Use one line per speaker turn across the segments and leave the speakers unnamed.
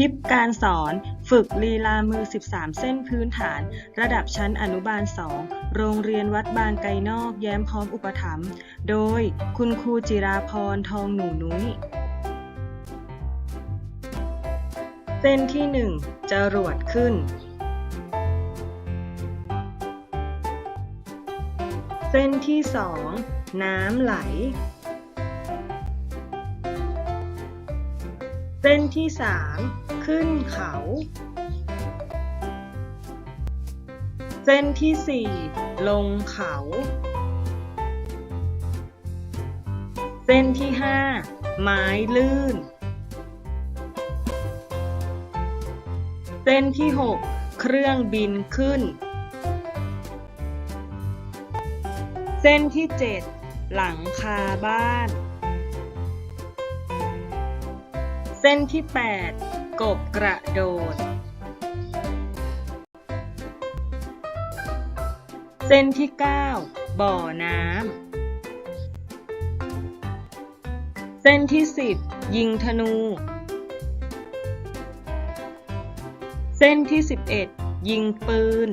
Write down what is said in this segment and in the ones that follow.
คลิปการสอนฝึกลีลามือ 13 เส้นพื้นฐาน ระดับชั้นอนุบาล 2 โรงเรียนวัดบางไกนอกแย้มพร้อมอุปถัมภ์โดยคุณครูจิราพรทองหนูนุ้ย เส้นที่ 1 จรวดขึ้น เส้นที่ 2 น้ำไหล เส้นที่ 3 ขึ้นเขา เส้นที่ 4 ลงเขา เส้นที่ 5 ไม้ลื่น เส้นที่ 6 เครื่องบินขึ้น เส้นที่ 7 หลังคาบ้าน เส้นที่ 8 กบกระโดด เส้นที่ 9 บ่อน้ำ เส้นที่ 10 ยิงธนู เส้นที่ 11 ยิงปืน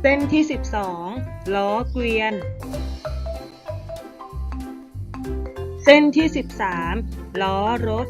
เส้นที่ 12 ล้อเกวียน เส้นที่ 13 ล้อรถ